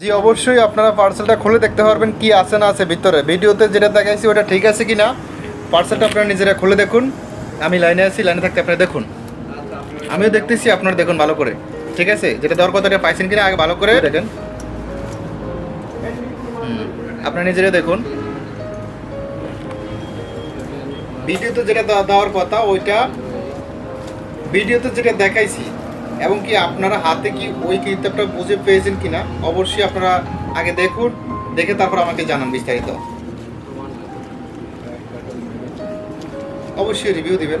জি অবশ্যই আপনারা পার্সেলটা খুলে দেখতে পারবেন কি আছে না আছে ভিতরে। ভিডিওতে যেটা দেখাইছি ওটা ঠিক আছে কি না পার্সেলটা আপনারা নিজেরা খুলে দেখুন। আমি লাইনে আছি লাইনে থাকতে আপনারা দেখুন। আমিও দেখতেছি আপনারা দেখুন ভালো করে। ঠিক আছে? যেটা দেওয়ার কথাটা পাইছেন কিনা আগে ভালো করে দেখেন। আপনারা নিজেরা দেখুন। ভিডিওতে যেটা দেওয়ার কথা ওইটা ভিডিওতে যেটা দেখাইছি এবং কি আপনারা হাতে কি ওই কিতাবটা বুঝে পেয়েছেন কিনা? অবশ্যই আপনারা আগে দেখুন, দেখে তারপর আমাকে জানান বিস্তারিত। অবশ্যই রিভিউ দিবেন।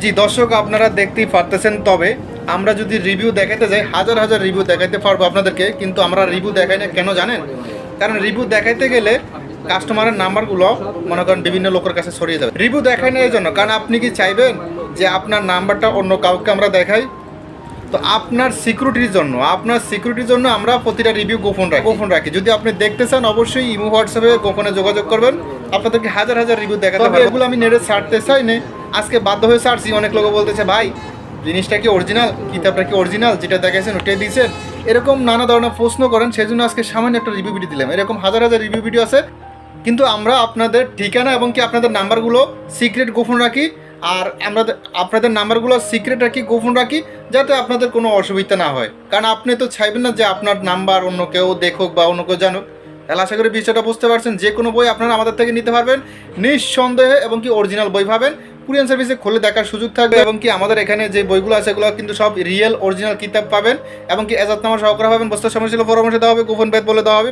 জি, দর্শক, আপনারা দেখতেই পারতেছেন, তবে আমরা যদি রিভিউ দেখাতে যাই, হাজার হাজার রিভিউ দেখাতে পারব আপনাদেরকে, কিন্তু আমরা রিভিউ দেখাই না, কেন জানেন? কারণ রিভিউ দেখাইতে গেলে কাস্টমারের নাম্বারগুলো মনে করেন বিভিন্ন লোকের কাছে ছড়িয়ে যাবে। রিভিউ দেখায় না এই জন্য, কারণ আপনি কি চাইবেন? যে আপনার নাম্বারটা অন্য কাউকে আমরা দেখাই তো আপনার সিকিউরিটির জন্য আপনার সিকিউরিটির জন্য আমরা প্রতিটা রিভিউ গোপন রাখি। গোপন রাখি। যদি আপনি দেখতে চান অবশ্যই ইমো হোয়াটসঅ্যাপে গোপনে যোগাযোগ করবেন। আপনাদেরকে হাজার হাজার রিভিউ দেখাতে হবে। এগুলো আমি নেটে ছাড়তে চাই না আজকে বাধ্য হয়ে ছাড়ছি। অনেক লোক বলতেছে ভাই জিনিসটা কি অরিজিনাল কিতাবটা কি অরিজিনাল যেটা দেখাইছেন ওটাই দিয়েছেন। এরকম নানা ধরনের প্রশ্ন করেন। সেই জন্য আজকে সামান্য একটা রিভিউ ভিডিও দিলাম। এরকম হাজার হাজার রিভিউ ভিডিও আছে। কিন্তু আমরা আপনাদের ঠিকানা এবং কি আপনাদের নাম্বারগুলো সিক্রেট গোপন রাখি। আর আমরা আপনাদের নাম্বারগুলো সিক্রেট রাখি, গোপন রাখি, যাতে আপনাদের কোনো অসুবিধা না হয়। কারণ আপনি তো চাইবেন না যে আপনার নাম্বার অন্য কেউ দেখুক বা অন্য কেউ জানুক। তাহলে আশা করি বিষয়টা বুঝতে পারছেন। যে কোনো বই আপনারা আমাদের থেকে নিতে পারবেন। নিঃসন্দেহে এবং কি অরিজিনাল বই পাবেন। কুরিয়ান সার্ভিসে খুলে দেখার সুযোগ থাকবে এবং কি আমাদের এখানে যে বইগুলো আছে, এগুলো কিন্তু সব রিয়েল অরিজিনাল কিতাব পাবেন এবং কি এজাতনামা সহকারে পাবেন। বস্তার সমস্যা পরামর্শ দেওয়া হবে, গোপন বেদ বলে দেওয়া হবে